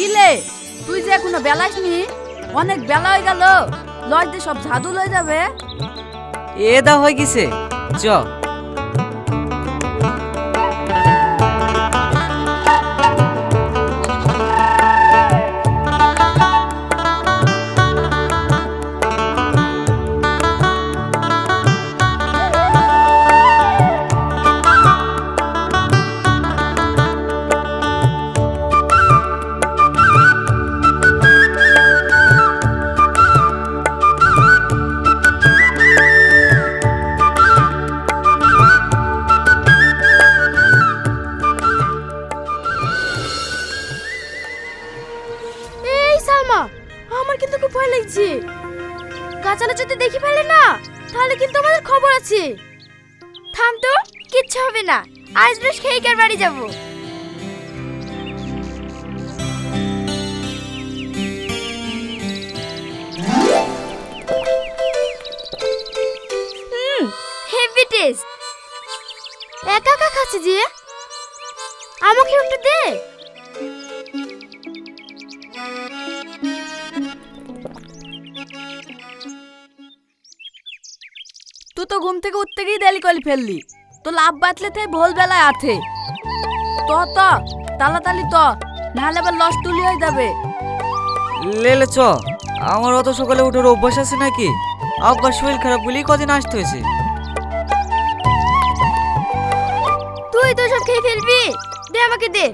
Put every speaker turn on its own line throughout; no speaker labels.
কিলে? তুই যে এখনও বেলাস নি? অনেক বেলা হয়ে গেল। লজ দিয়ে সব ঝাদু লয়ে যাবে।
এ দা হয়ে গেছে। চ।
আজ বেশ খেয়ে কার বাড়ি যাব। Heavy taste. একা একা খাচ্ছে যে? আমাকে একটু দে।
তুই তো ঘুম থেকে উঠতে গিয়ে দেরি করে ফেললি। তো লাভ বাতলে তাই ভোল বেলায় আছে তো তো তাড়াতাড়ি তো নাহলে আবার লস তুলি হয়ে যাবে।
লেলে চ আমার অত সকালে উঠার অভ্যাস আছে নাকি? আব্বার শরীর খারাপ বলেই কদিন আসতে হয়েছে।
তুই তো সব খেয়ে ফেলবি। দে আমাকে দে।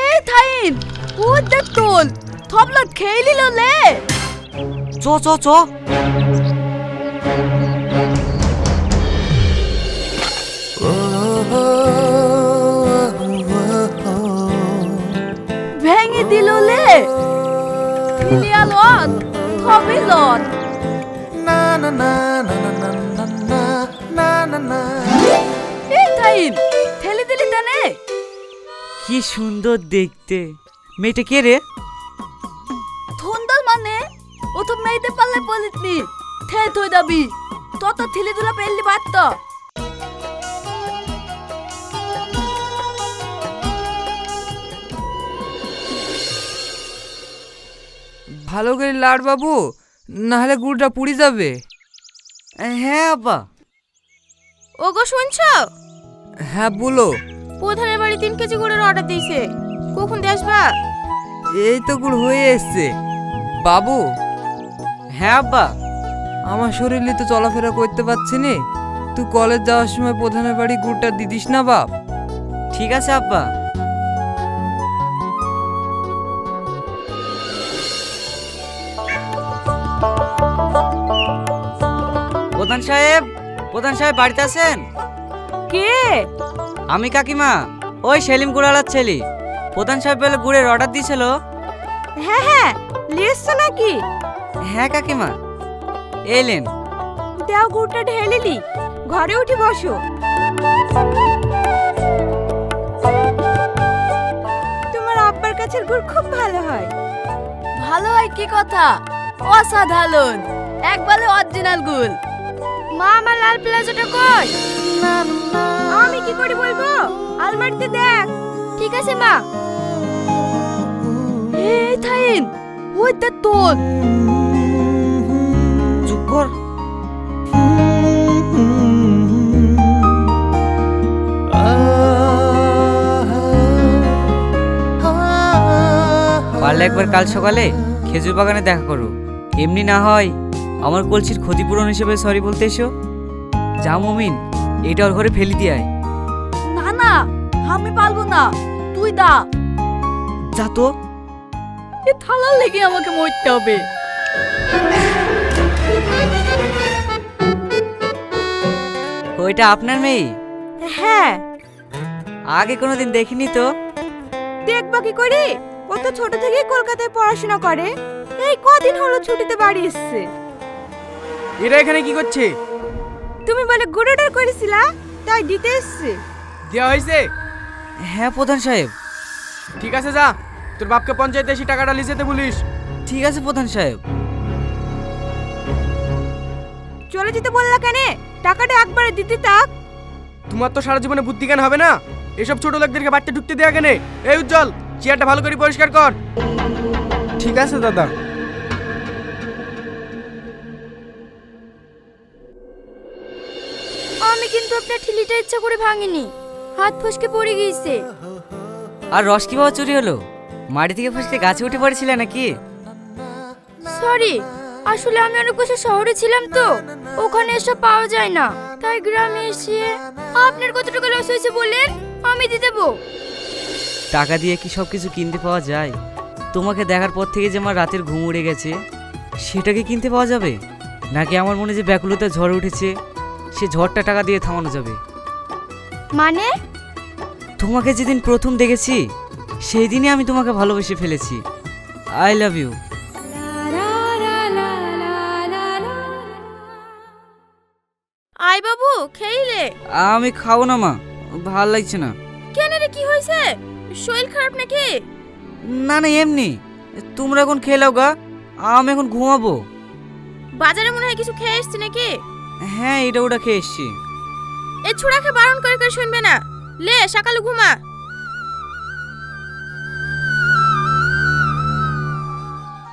এই থাইন ও দেখ তোল। থবলা খেয়ে নিল লে।
চ চ চ
ভেঙে দিল লে ফিলিয়া লন থবি লন এই থাইন ঠেলে দিলি তানে
কি সুন্দর দেখতে মেয়েটা কে রে
মানে ও তো মেয়েতে পারলে বলিতনি। থে থই দাবি। তত থিলি দুলা পেললি বাদ তো।
ভালো করে লাড় বাবু নাহলে গুড়টা পুড়ে যাবে।
হ্যাঁ আব্বা
ওগো শুনছো?
হ্যাঁ বলো।
প্রধানের বাড়ি তিন কেজি গুড়ের অর্ডার দিয়েছে। কখন দিয়ে আসবা?
এই তো গুড় হয়ে এসছে। বাবু
হ্যাঁ আব্বা
আমার শরীরে তো চলাফেরা করতে পারছি নি। তুই কলেজ যাওয়ার সময় প্রধানের বাড়ি গুড়টা দিদিস না বাপ?
ঠিক আছে আব্বা। প্রধান সাহেব প্রধান সাহেব বাড়িতে আছেন?
কে?
আমি কাকিমা ওই সেলিম গুড়ালার ছেলে। প্রধান সাহেব বলে গুড়ের অর্ডার দিয়েছিল।
হ্যাঁ হ্যাঁ লিয়েছো নাকি?
হ্যাঁ কাকিমা। এলেন
দেও গুড়টা ঢেলিলি ঘরে উঠে বসো। তোমার আব্বার কাছের গুড় খুব ভালো হয়।
ভালো হয় কি কথা? অসাধারণ। একবারে অরিজিনাল গুল
মা আমার লাল প্লাজোটা কই? আমি কি করে বলব? আলমারিতে দেখ। ঠিক আছে মা।
এই থাইন ওই
চুপ কর পারলে একবার কাল সকালে খেজুর বাগানে দেখা করো। এমনি না হয় আমার কলসির ক্ষতিপূরণ হিসেবে সরি বলতে এসো। যা মমিন এটা ওর ঘরে ফেলি দিয়ে আয়।
না না আমি পারব না। তুই দা।
যা তো।
এ থালার লেগে আমাকে মরতে হবে।
ওইটা আপনার মেয়ে?
হ্যাঁ।
আগে কোনোদিন দেখিনি তো।
দেখবা কি করি? ও তো ছোট থেকেই কলকাতায় পড়াশোনা করে। এই কদিন হলো ছুটিতে বাড়ি এসেছে।
এরা এখানে কি করছে?
তুমি বলে গুড় অর্ডার করেছিলা তাই দিতে এসছে।
দেওয়া হয়েছে?
হ্যাঁ প্রধান সাহেব।
ঠিক আছে যা। তোর বাপকে পঞ্চায়েতে এসে টাকাটা লিখে বলিস।
ঠিক আছে প্রধান সাহেব।
চলে যেতে বললা কেন? টাকাটা একবারে দিতে তাক।
তোমার তো সারা জীবনে বুদ্ধি জ্ঞান হবে না? এসব ছোট লোকদেরকে বাড়িতে ঢুকতে দেয়া কেনে? এই উজ্জ্বল চেয়ারটা ভালো করে পরিষ্কার কর। ঠিক আছে দাদা।
আমি কিন্তু আপনার ঠিলিটা ইচ্ছা করে ভাঙিনি। হাত ফসকে পড়ে গিয়েছে।
আর রস কীভাবে চুরি হলো? মাটি থেকে ফসকে গাছে উঠে পড়েছিলে নাকি?
সরি আসলে আমি অনেক বছর শহরে ছিলাম তো ওখানে এসব পাওয়া যায় না। তাই গ্রামে এসে আপনার কতটুকু লস হয়েছে বলেন আমি দিয়ে দেবো।
টাকা দিয়ে কি সব কিছু কিনতে পাওয়া যায়? তোমাকে দেখার পর থেকে যে আমার রাতের ঘুম উড়ে গেছে সেটাকে কিনতে পাওয়া যাবে? নাকি আমার মনে যে ব্যাকুলতা ঝড় উঠেছে সে ঝড়টা টাকা দিয়ে থামানো যাবে?
মানে?
তোমাকে যেদিন প্রথম দেখেছি সেই দিনই আমি তোমাকে ভালোবেসে ফেলেছি। আই লাভ ইউ আমি খাব না মা। ভালো লাগছে না।
কেন রে কি হয়েছে? শরীর খারাপ নাকি?
না না এমনি। তোমরা এখন খেয়ে নাও গা। আমি এখন ঘুমাবো।
বাজারে মনে হয় কিছু খেয়ে এসছি নাকি?
হ্যাঁ এটা ওটা খেয়ে এসছি।
এই ছুড়াকে বারণ করে করে শুনবে না। লে সকালে ঘুমা।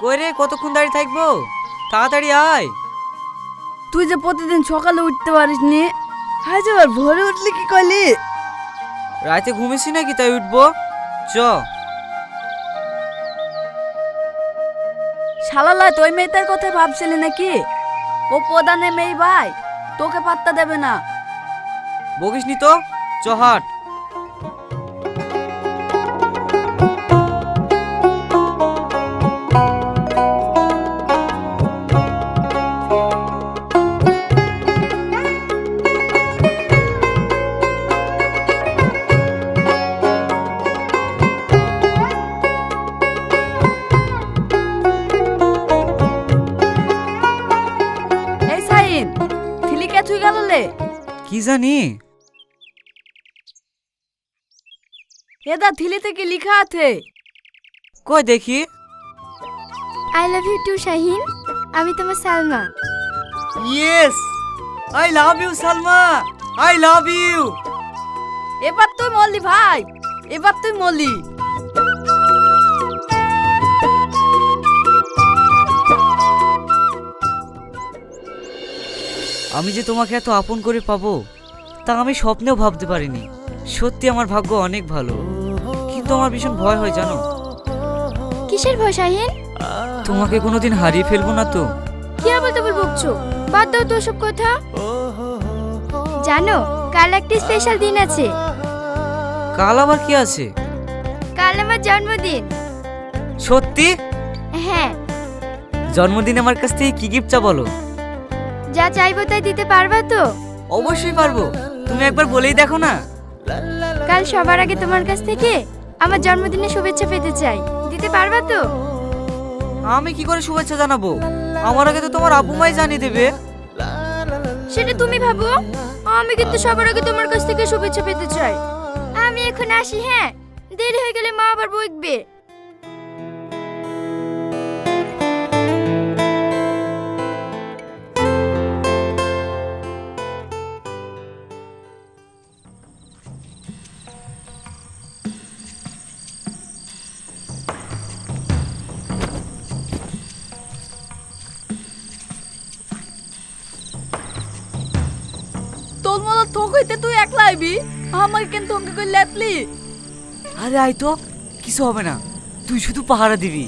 কই রে কতক্ষণ দাঁড়িয়ে থাকব? তাড়াতাড়ি আয়।
তুই যে প্রতিদিন সকালে উঠতে পারিস নি আজ আবার ভোরে উঠলি কি করলি
রাতে ঘুমিয়েছি নাকি তাই উঠবো? চ।
শালালা তুই মেয়েটার কথা ভাবছিলি নাকি? ও প্রধানে মেয়ে ভাই তোকে পাত্তা দেবে না।
বকিস নি তো? চ হাট। জানি।
এদা থিলিতে কি লিখা আছে।
কই দেখি?
I love you too Shahin আমি তোমার Salma.
Yes I love you Salma! I love you
এবার তুই মরলি ভাই! এবার তুই মরলি।
আমি যে তোমাকে এত আপন করে পাবো তা আমি স্বপ্নেও ভাবতে পারিনি। সত্যি আমার ভাগ্য অনেক ভালো। কিন্তু আমার ভীষণ ভয় হয় জানো?
কিসের ভয় শাহিন?
তোমাকে কোনোদিন হারিয়ে ফেলব না তো।
কি আবার তবল বকছো? বাদ দাও তো সব কথা। জানো কাল একটা স্পেশাল দিন আছে।
কাল আবার কি আছে?
কাল আমার জন্মদিন।
সত্যি?
হ্যাঁ।
জন্মদিন আমার কাছ থেকে কি গিফট চা বলো?
যা চাইব তাই দিতে পারবা তো?
অবশ্যই পারব। তুমি একবার বলেই দেখো না।
কাল সবার আগে তোমার কাছ থেকে আমার জন্মদিনে শুভেচ্ছা পেতে চাই। দিতে পারবা তো?
আমি কি করে শুভেচ্ছা জানাব? আমার আগে তো তোমার আব্বু মাই জানিয়ে দেবে।
সেটা তুমি ভাবো। আমি কিন্তু সবার আগে তোমার কাছ থেকে শুভেচ্ছা পেতে চাই। আমি এখন আসি হ্যাঁ? দেরি হয়ে গেলে মা আবার বকবে।
মতো থোক হইতে তুই একলা আইবি? আমাকে কিন্তু অঙ্কে করে লেতলি
আরে আই তো কিছু হবে না। তুই শুধু পাহারা দিবি।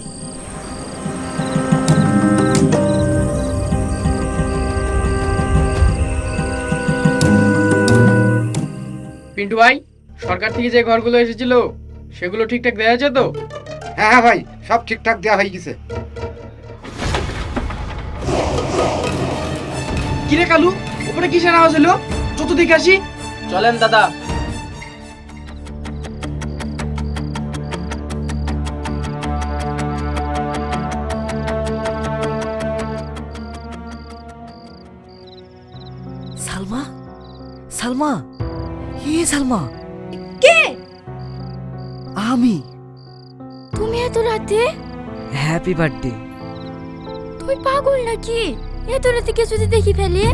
পিন্টু ভাই সরকার থেকে যে ঘরগুলো এসেছিল সেগুলো ঠিকঠাক দেওয়া আছে তো?
হ্যাঁ হ্যাঁ ভাই সব ঠিকঠাক দেওয়া হয়ে গেছে।
কিরে কালু উপরে কিসের আওয়াজ হলো? দেখে আসি? চলেন দাদা।
সালমা? সালমা? হে সালমা?
কে?
আমি।
তুমি এত রাতে?
হ্যাপি বার্থডে
তুই পাগল নাকি? এত রাতে কে যদি দেখি ফেলে?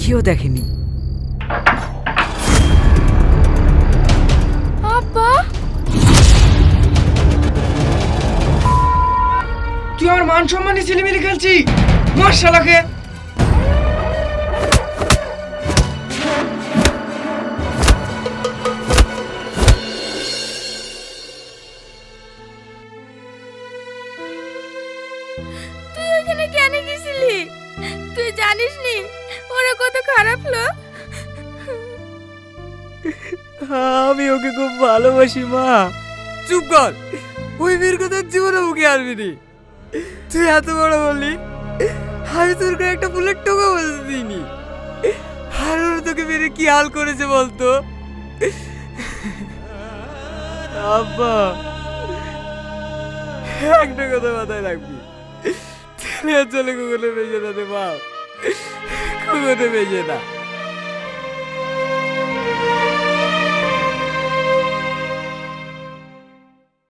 কেউ দেখেনি। মান সম্মানে ছেলেমিলে খেলছি। মার শালাকে
তুই ওখানে কেন গেছিলি? তুই জানিস নি ওরা কত খারাপ লোক?
আমি ওকে খুব ভালোবাসি মা।
চুপ কর। ওই মেয়ের কথা জীবনে মুখে আনবি নি। তুই এত বড় বললি? আমি তোর গায়ে একটা ফুলের টোকা বলতে দিইনি। আর তোকে মেরে কি হাল করেছে বলতো?
আব্বা,
একটা কথা মাথায় রাখবি। ছেলে চলে কুকুরে বেজে না রে বাপ। কুকুরে বেজে না।